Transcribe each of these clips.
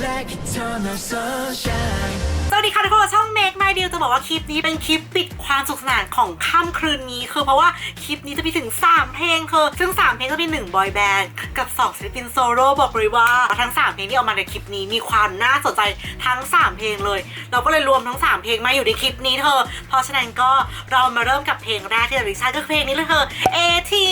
like eternal sunshine. ส วัสดีค่ะทุกคนช่อง Make My Deal จะบอกว่าคลิปนี้เป็นคลิปปิดความสุขสนานของค่ำคืนนี้ คือเพราะว่าคลิปนี้จะมีถึง 3 เพลงคือ ซึ่ง 3 เพลงก็มี1บอยแบนด์กับ 2ศิลปินโซโล่บอกเลยว่า ทั้ง 3 เพลงที่ออกมาในคลิปนี้มีความน่าสนใจทั้ง 3 เพลงเลย เราก็เลยรวมทั้ง 3 เพลงมาอยู่ในคลิปนี้เธอ เพราะฉะนั้นก็เรามาเริ่มกับเพลงแรกที่เราดิฉันก็คือเพลงนี้เลยเธอเอที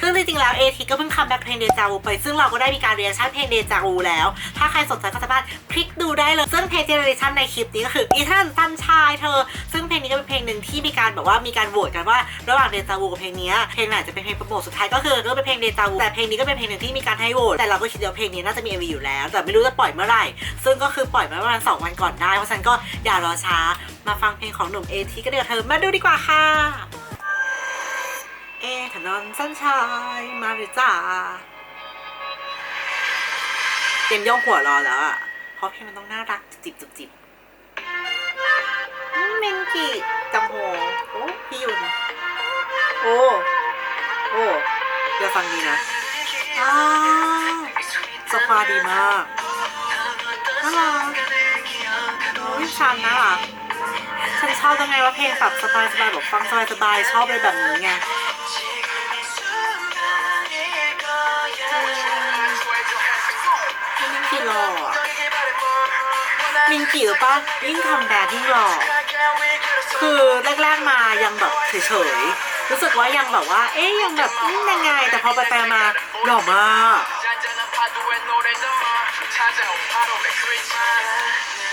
ซึ่งจริงๆแล้วเอทีก็เพิ่งคัมแบ็คเพลงเดจาวูไป ซึ่งเราก็ได้มีการเรียนชั่นเพลงเดจาวูแล้ว ถ้าใครสนใจก็สามารถคลิกดูได้เลยซึ่งเพลงเจเนอเรชันในคลิปนี้ก็คืออีทันซันชายเธอ ซึ่งเพลงนี้ก็เป็นเพลงหนึ่งที่มีการแบบว่ามีการโหวตกันว่า ระหว่างเดจาวูกับเพลงนี้เพลงไหนจะเป็นเพลงโปรโมทสุดท้ายก็คือก็เป็นเพลงเดจาวูแต่เพลงนี้ก็เป็นเพลงหนึ่งที่มีการให้โหวตแต่เราก็คิดว่าเพลงนี้น่าจะมี MV อยู่แล้ว แต่ไม่รู้จะปล่อยเมื่อไหร่ ซึ่งก็คือปล่อยมาประมาณสองวันก่อนได้ เพราะฉะนั้นก็อย่ารอช้ามาฟังเพลงของหนุ่มเอทีก็เดี๋ยวเธอมาดูดีกว่าค่ะเอถนนสันชายมาเลยจ้าเตรียมย่องหัวรอแล้วอะเพราะเพลงมันต้องน่ารักจิบจิบจิบ อืมเมนกิจำโฮโอ้พี่ยุนโอ้โอ้เดี๋ยวฟังดีนะอ้าวสควาดีมากน่ารักโอ้ยชันน่ารักฉันชอบยังไงว่าเพลงแบบสบายสบายๆแบบฟังสบายสบายๆชอบเลยแบบนี้ไงมินกี่หล่ออะมินกี่หรือปะยิ่งทำแบดยิ่งหล่อ คือแรกๆมายังแบบเฉยๆ รู้สึกว่ายังแบบว่า เอ๊ยยังแบบยังไง แต่พอไปไปมาหล่อมาก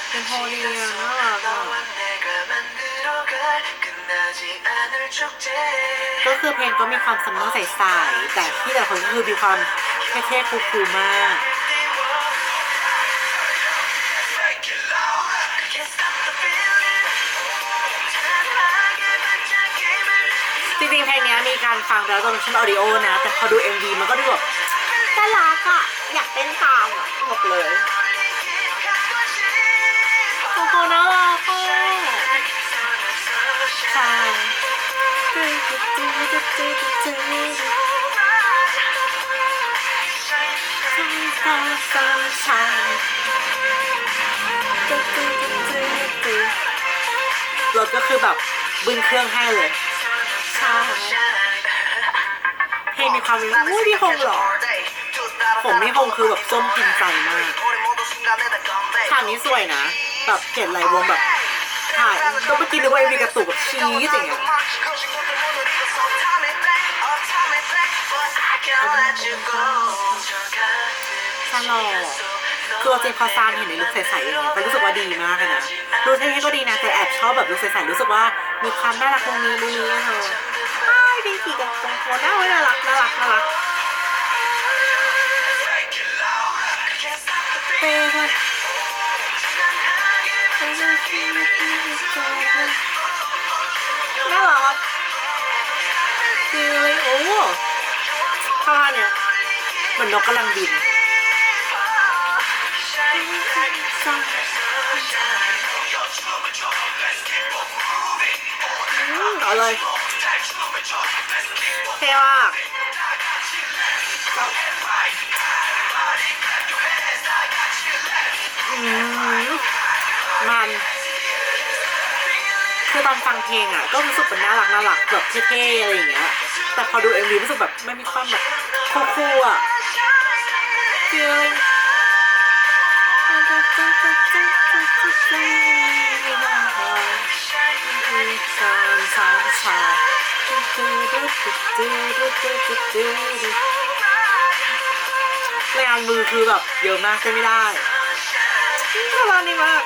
เป็นโฮเลียน่ารักก็คือเพลงก็มีความซัมเมอร์ใสๆแต่ที่แต่คนก็คือมีความเท่ๆคูลๆมาก ริงๆเพลงเนี้ยมีการฟังแล้วตอนชั้นออดิโอนะ แต่พอดู MV มันก็ดูแบบน่ารักอะอยากเต้นตามอะบอกเลย โอ้โหน่ารักอะใช่รถก็คือแบบบึ้นเครื่องให้เลย เพลงมีความรู้อู้พี่ฮงเหรอ ผมพี่ฮงคือแบบส้มกินใจมากฉากนี้สวยนะ แบบเห็นไหลวงแบบถ่ายก็เมื่อกี้นึกว่าเอ็มวีกระตุกแบบชีสอย่างเงี้ยชาลอคือเอาจริงพอซานเห็นในลุคใสๆอย่างเงี้ยแต่รู้สึกว่าดีมากเลยนะดูเท่ๆก็ดีนะแต่แอบชอบแบบลุคใสๆรู้สึกว่ามีความน่ารักตรงนี้ตรงนี้อะเธอ ใช่ดีกี่กับตรงคนน่ารักน่ารักน่ารักน่ารักเป้ค่ะน่ารักดีเลยโอ้ท่าเนี่ยเหมือนนกกำลังบินอืมอาเลย เท่มากอืมมัน คือตอนฟังเพลงอะ ก็รู้สึกเป็นน่ารักน่ารักแบบเท่ๆอะไรอย่างเงี้ย แต่พอดูเอ็มวีรู้สึกแบบไม่มีความแบบคูลๆอะคื ออะไรงมือคือแบบเยอะมากใช่ไม่ได้น่ารักนี่มาก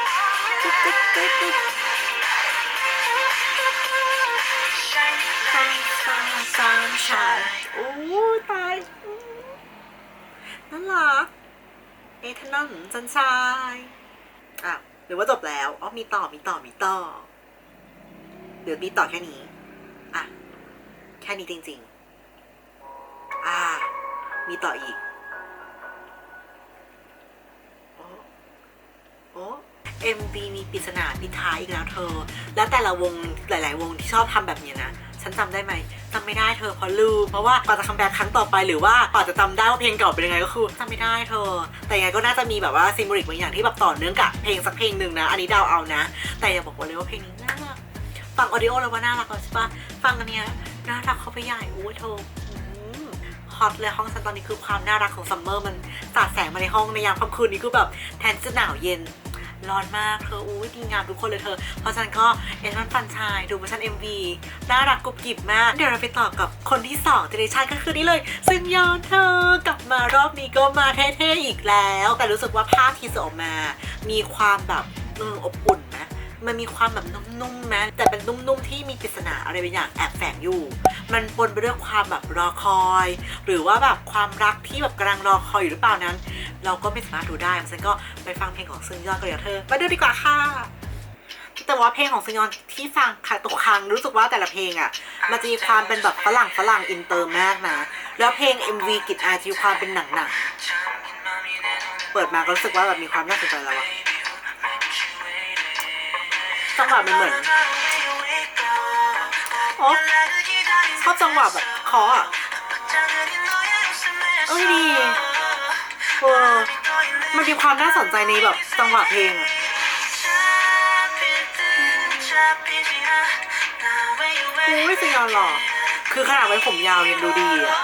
สามชายโอ้ตายน่ารัก เอทนนจันชายอะหรือว่าจบแล้วอ๋อมีต่อมีต่อมีต่อหรือมีต่อแค่นี้อะแค่นี้จริง ๆ อ่า มีต่ออีกโอ้โอ้ MV มีมีปริศนาปิดท้ายอีกแล้วเธอ แล้วแต่ละวงหลาย ๆ วงที่ชอบทำแบบนี้นะ ฉันจำได้ไหมจำไม่ได้เธอเพราะลืมเพราะว่ากว่าจะคัมแบ็กครั้งต่อไปหรือว่ากว่าจะจำได้ว่าเพลงเก่าเป็นยังไงก็คือจำไม่ได้เธอ แต่ยังไงก็น่าจะมีแบบว่าซิมบริกบางอย่างที่แบบต่อเนื่องกับเพลงสักเพลงหนึ่งนะอันนี้เดาเอานะ แต่อย่าบอกว่าเลยว่าเพลงนี้น่ารักฟังออดิโอแล้วว่าน่ารักใช่ปะฟังอันเนี้ยน่ารักเข้าไปใหญ่โอ้ยเธอฮอตเลยห้องฉันตอนนี้คือความน่ารักของซัมเมอร์มันสาดแสงมาในห้องในยามค่ำคืนนี้คือแบบแทนจะหนาวเย็น ร้อนมากเธออุ้ยดีงามทุกคนเลยเธอ เพราะฉะนันก็เอ็นวันฟันชายดูเวอร์ชัน MV น่ารักกรุบกริบมาก เดี๋ยวเราไปต่อกับคนที่2เจเนชันก็คือนี่เลยซึ่งยอนเธอกลับมารอบนี้ก็มาเท่ๆอีกแล้ว แต่รู้สึกว่าภาพที่สออกมา มีความแบบอบอุ่นนะ มันมีความแบบนุ่มๆนะแต่เป็นนุ่มๆที่มีปริศนาอะไรบางอย่างแอบแฝงอยู่ มันปนไปด้วยความแบบรอคอย หรือว่าแบบความรักที่แบบกำลังรอคอยอยู่หรือเปล่านั้น เราก็ไม่สามารถดูได้ฉะนันก็ไปฟังเพลงของซึงยอนกันเดี๋ยวเธอมาดูดีกว่าค่ะแต่ว่าเพลงของซึงยอนที่ฟังค่ะตุกครั้งรู้สึกว่าแต่ละเพลงอะ มันจะมีความเป็นแบบฝรั่งฝรั่งอินเตอร์มากนะ แล้วเพลง MV กิจอาจะมีความเป็นหนังหนังๆเปิดมาก็รู้สึกว่าแบบมีความน่าสนใจแล้วอะ จังหวะมันเหมือนโอ้ชอบจังหวะแบบคออะเอ้ยดีเออมันมีความน่าสนใจในแบบจังหวะเพลงอะอุ้ยซึงยอนหล่อคือขนาดไว้ผมยาวยังดูดีอะ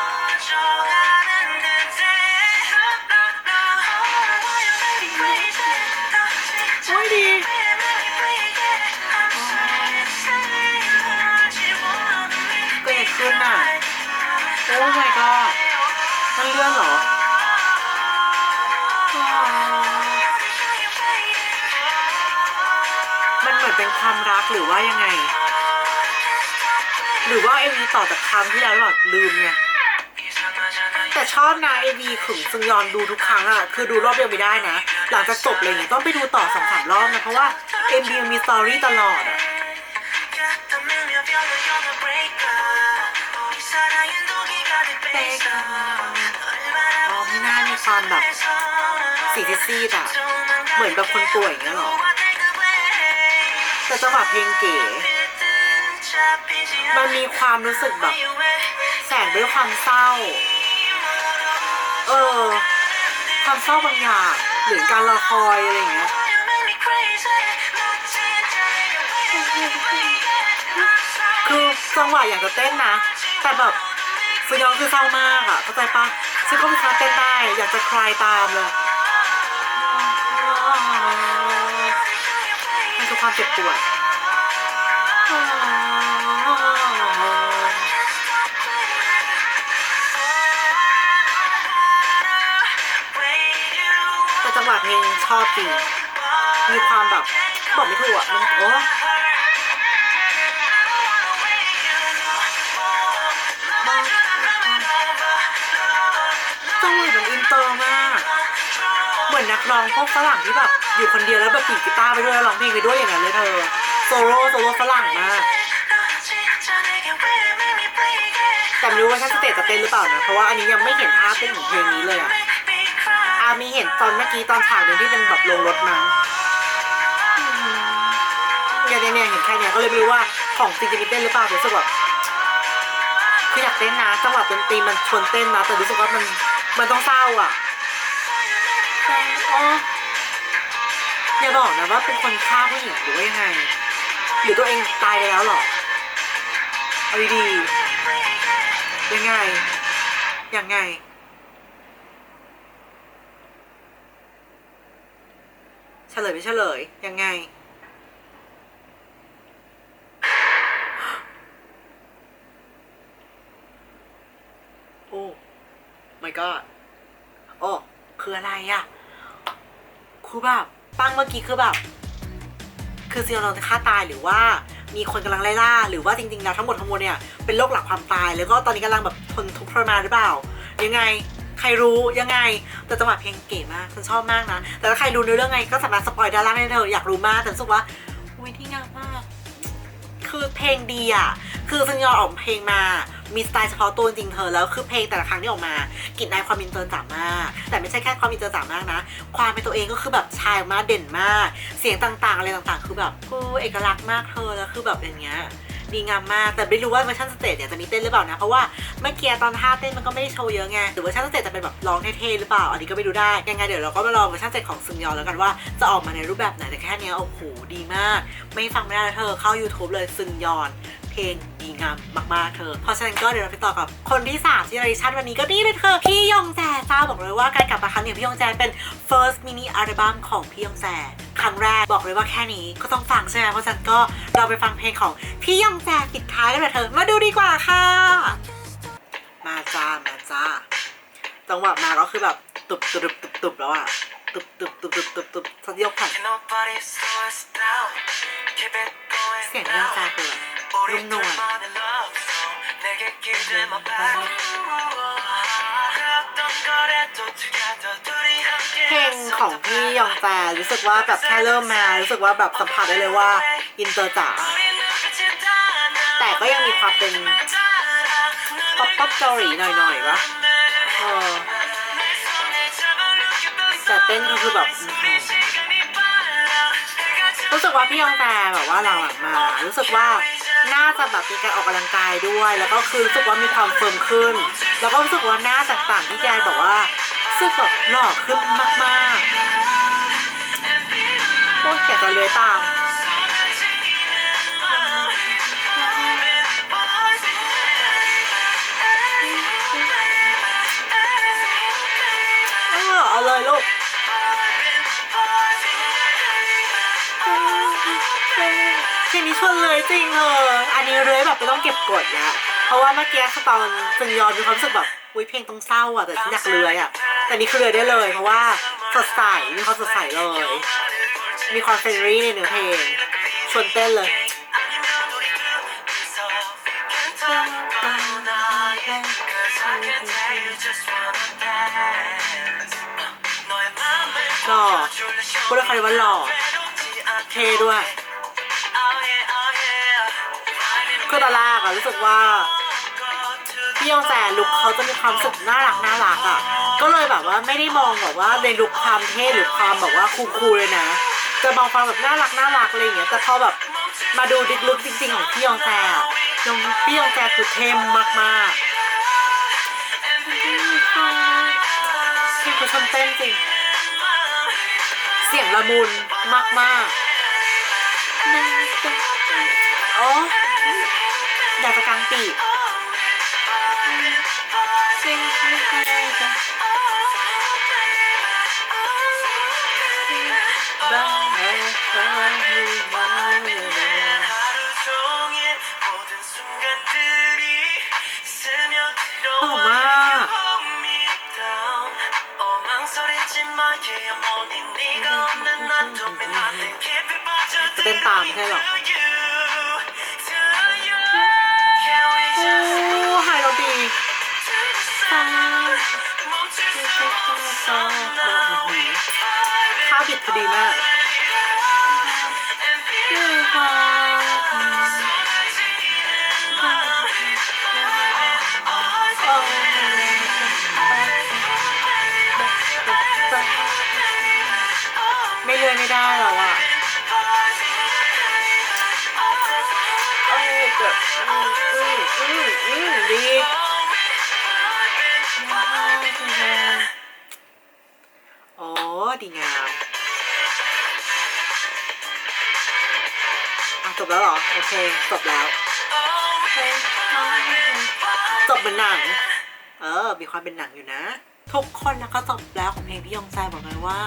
ขึ้นอะโอ้ my god มันเลื่อนเหรออ๋อมันเหมือนเป็นความรักหรือว่ายังไง หรือว่าเอวีต่อจากครั้งที่แล้วหรอลืมไงแต่ชอบนะเอวีขึงซึงยอนดูทุกครั้งอะคือดูรอบเดียวไม่ได้นะ หลังจากจบเลยเนี่ยต้องไปดูต่อสองสามรอบนะเพราะว่าเอ็มบีมีสตอรี่ตลอดอะ อ๋อไม่น่ามีความแบบสีซีดอะเหมือนแบบคนป่วยอย่างเงี้ยหรอ แต่จังหวะเพลงเก๋ มันมีความรู้สึกแบบแสงด้วยความเศร้า เออ ความเศร้าบางอย่างหรือการรอคอยอะไรอย่างเงี้ยคือจังหวะอยากจะเต้นนะ แต่แบบ ฟยองคือเศร้ามากอะเข้าใจปะฉันก็ไม่สามารถเต้นได้ อยากจะคลายตามเลยมันคือความเจ็บปวดแต่จังหวะเพลงชอบจริงมีความแบบบอกไม่ถูกอะมันโอ้ นักร้องพวกฝรั่งที่แบบอยู่คนเดียวแล้วแบบปีกกีตาร์ไปด้วยแล้วร้องเพลงไปด้วยอย่างนั้นเลยเธอโซโล่โซโล่ฝรั่งมากแต่ไม่รู้ว่าฉันสเตจจะเต้นหรือเปล่านะเพราะว่าอันนี้ยังไม่เห็นภาพเต้นของเพลงนี้เลยอะอามีเห็นตอนเมื่อกี้ตอนฉากหนึ่งที่เป็นแบบลงรถมั้งเนี่ยเนี่ยเนี่ยเห็นแค่เนี้ยก็เลยไม่รู้ว่าของจริงจะมีเต้นหรือเปล่ารู้สึกแบบคืออยากเต้นนะจังหวะดนตรีมันชวนเต้นนะแต่รู้สึกว่ามันมันต้องเศร้าอะ อย่าบอกนะว่าเป็นคนฆ่าผู้หญิงหรือว่ายังไงหรือตัวเองตายไปแล้วหรอเอาดีๆยังไง ยังไง เฉลยไม่เฉลย ยังไงโอ้ my god โอ้ คืออะไรอะ คือแบบปังเมื่อกี้คือแบบ คือซีโนจะฆ่าตายหรือว่ามีคนกำลังไล่ล่า หรือว่าจริงๆแล้วทั้งหมดทั้งมวลเนี่ยเป็นโรคหลังความตาย แล้วก็ตอนนี้กำลังแบบทนทุกข์ทรมานหรือเปล่า ยังไงใครรู้ยังไง แต่จังหวะเพลงเก๋มากฉันชอบมากนะ แต่ถ้าใครรู้เนื้อเรื่องไงก็สามารถสปอยด้านล่างได้เลยอยากรู้มากแต่รู้สึกว่าอุ้ยที่งามมาก คือเพลงดีอะ คือซึงยอออกเพลงมา มีสไตล์เฉพาะตัวจริงเธอแล้วคือเพลงแต่ละครั้งที่ออกมากลิ่นอายความอินเตอร์จ๋ามาก แต่ไม่ใช่แค่ความอินเตอร์จ๋ามากนะ ความเป็นตัวเองก็คือแบบชายออกเด่นมาก เสียงต่างๆอะไรต่างๆ คือแบบกูเอกลักษณ์มากเธอแล้วคือแบบอย่างเงี้ยดีงามมาก แต่ไม่รู้ว่าเวอร์ชันสเตจเนี่ยจะมีเต้นหรือเปล่านะ เพราะว่าเมื่อกี้ตอนท่าเต้นมันก็ไม่ได้โชว์เยอะไงหรือเวอร์ชันสเตจจะเป็นแบบร้องเท่ๆหรือเปล่า อันนี้ก็ไม่รู้ได้ ยังไงเดี๋ยวเราก็มารอเวอร์ชันสเตจของซึงยอนแล้วกันว่าจะออกมาในรูปแบบไหน แต่แค่เนี้ยโอ้โหดีมาก ไม่ฟังไม่ได้เธอเข้า YouTube เลยซึงยอน ลงดีงามมากๆเธอ เพราะฉะนั้นก็เดี๋ยวเราไปต่อกับคนที่3ที่เราดิชั่นวันนี้ก็นี่เลยเธอ พี่ยองแจจ้าบอกเลยว่าการกลับมาครั้งนี้ของพี่ยองแจเป็น first mini อัลบั้มของพี่ยองแจครั้งแรกบอกเลยว่าแค่นี้ก็ต้องฟังใช่ไหมเพราะฉะนั้นก็เราไปฟังเพลงของพี่ยองแจปิดท้ายกันเลยเธอ มาดูดีกว่าค่ะ มาจ้ามาจ้าจังหวะมาก็คือแบบตุบตุบตุบตุบแล้วอะตุบตุบตุบตุบตุบตุบสักยกผ่านเสียงยองแจคือแเพลงของพี่ยองแจรู้สึกว่าแบบแค่เริ่มมา รู้สึกว่าแบบสัมผัสได้เลยว่า อินเตอร์จ๋าแต่ก็ยังมีความเป็นป๊อปป๊อปเกาหลีหน่อยๆวะเออแต่เต้นก็คือแบบรู้สึกว่าพี่ยองแจแบบว่าหลังๆมา รู้สึกว่า น่าจะแบบมีการออกกำลังกายด้วย แล้วก็คือรู้สึกว่ามีความเฟิร์มขึ้น แล้วก็รู้สึกว่าหน้าต่างๆที่แกบอกว่ารู้สึกแบบหล่อขึ้นมากๆโอ้ยอยากจะเลยตามเออเอาเลยลูก เพลงนี้ชวนเลยจริงเอออันนี้เลยแบบไม่ต้องเก็บกดแล้วเพราะว่าเมื่อกี้คือตอนซึงยอนมีความรู้สึกแบบอุ้ยเพลงต้องเศร้าอะแต่ฉันอยากเลื้อยอะแต่นี่คือเลื้อยได้เลยเพราะว่าสดใสมีความสดใสเลย มีความเฟรนรี่ในเนื้อเพลงชวนเต้นเลยหล่อพูดเลยคำว่าหล่อเท่ด้วย คือตอนแรกอะรู้สึกว่าพี่ยองแจลุคเขาจะมีความสุขน่ารักน่ารักอะก็เลยแบบว่าไม่ได้มองแบบว่าในลุคความเท่หรือความแบบว่าคูลๆเลยนะจะมองความแบบน่ารักน่ารักอะไรอย่างเงี้ยแต่พอแบบมาดูดิลุคจริงๆของพี่ยองแจอะยองพี่ยองแจคือเท่มากๆพี่คือชมเต้นจริง เสียงละมุนมากๆโอ้ 那个钢币。เต้นตามใช่หรอ ข้าวบิดพอดีมากไม่เลยไม่ได้แล้วอะเออแบบอืมอืมอืมอืมดี ดีงามอะจบแล้วเหรอ โอเค จบแล้ว จบเป็นหนัง เออ มีความเป็นหนังอยู่นะ ทุกคนนะก็จบแล้วของเพลงพี่ยองแจบอกเลยว่า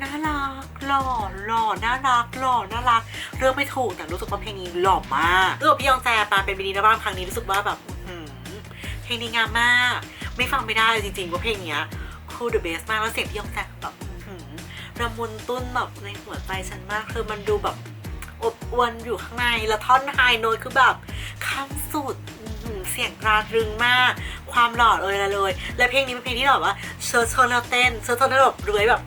น่ารักหล่อหล่อน่ารักหล่อน่ารัก เรื่องไม่ถูกแต่รู้สึกว่าเพลงนี้หล่อมากรู้สึกพี่ยองแจมาเป็นบินีนะบ้างครั้งนี้รู้สึกว่าแบบหือเพลงนี้งามมาก ไม่ฟังไม่ได้จริงๆว่าเพลงเนี้ยคูลเดอะเบสมากแล้วเสียงพี่ยองแจแบบ ระมุนตุ้นแบบในหัวใจฉันมาก คือมันดูแบบอบอวนอยู่ข้างในแล้วท่อนไฮโน้ตคือแบบขั้นสุดเสียงตราตรึงมาก ความหล่อเลยละเลย และเพลงนี้เป็นเพลงที่แบบว่าเชิร์ชเชิร์แล้วเต้นเชิร์ชเชิร์แบบเรือยแบบ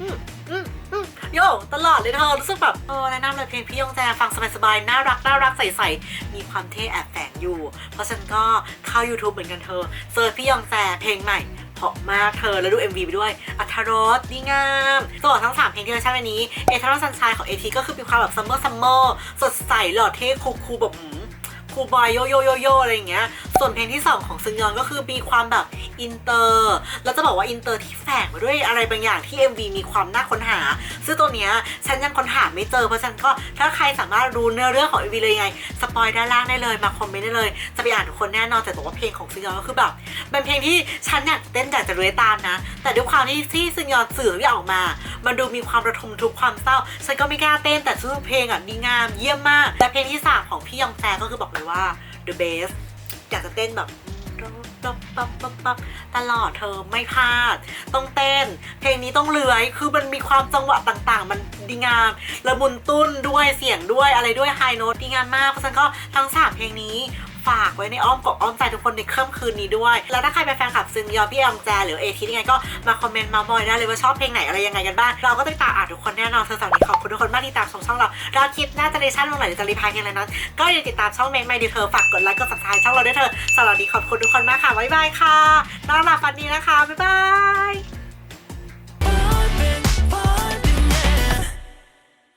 อืมอืมอืมโยตลอดเลยเธอรู้สึกแบบเออแนะนำเลยเพลงพี่ยงแจฟังสบายๆน่ารักน่ารักใสๆมีความเท่แอบแฝงอยู่ เพราะฉันก็เข้า YouTube เหมือนกันเธอเซิร์ชพี่ยองแจเพลงใหม่ เพราะมากเธอแล้วดู MV ไปด้วยอัธรสดีงามตลอดทั้ง 3 เพลงที่เราใช้วันนี้เอทารอนซันชายของเอทีก็คือมีความแบบซัมเมอร์ซัมเมอร์สดใสหล่อเท่คูลๆแบบคูบอยโยโยโยโยอะไรอย่างเงี้ย ส่วนเพลงที่ 2 ของซึงยอนก็คือมีความแบบอินเตอร์แล้วจะบอกว่าอินเตอร์ที่แฝงมาด้วยอะไรบางอย่างที่ MV มีความน่าค้นหา ซึ่งตัวเนี้ยฉันยังค้นหาไม่เจอเพราะฉันก็ถ้าใครสามารถรู้เนื้อเรื่องของ MV เลยยังไงสปอยด้านล่างได้เลยมาคอมเมนต์ได้เลย จะไปอ่านทุกคนแน่นอนแต่บอกว่าเพลงของซึงยอนก็คือแบบเป็นเพลงที่ฉันอยากเต้นอยากจะเรื้อยตามนะ แต่ด้วยความที่ที่ซึงยอนสื่อที่ออกมา มันดูมีความระทมทุกความเศร้าฉันก็ไม่กล้าเต้นแต่ซึ่งเพลงอะดีงามเยี่ยมมาก และเพลงที่สามของพี่ยองแจก็คือบอกเลยว่า the best อยากจะเต้นแบบปั๊บปั๊บปั๊บปั๊บตลอดเธอไม่พลาด ต้องเต้น เพลงนี้ต้องเลื้อย คือมันมีความจังหวะต่างๆ มันดีงามละมุนตุ้นด้วยเสียงด้วยอะไรด้วยไฮโน้ตดีงามมากเพราะฉะนั้นก็ทั้งสามเพลงนี้ ฝากไว้ในอ้อมกอกอ้อมใจทุกคนในค่ำคืนนี้ด้วย แล้วถ้าใครเป็นแฟนคลับซึงยอพี่ยองแจหรือเอทียังไงก็มาคอมเมนต์มาบอยได้เลยว่าชอบเพลงไหนอะไรยังไงกันบ้างเราก็ติดตามอ่านทุกคนแน่นอนสำหรับวันนี้ขอบคุณทุกคนมากที่ตามชมช่องเราเราคลิปหน้าจะได้ชั่นลงไหนจะรีพายเพลงอะไรนั้น ก็อย่าลืมติดตามช่องเมกไม่ดีเธอฝากกดไลค์กด subscribe ช่องเราด้วยเธอสำหรับวันนี้ขอบคุณทุกคนมากค่ะบ๊ายบายค่ะนอนหลับฝันดีนะคะบ๊ายบาย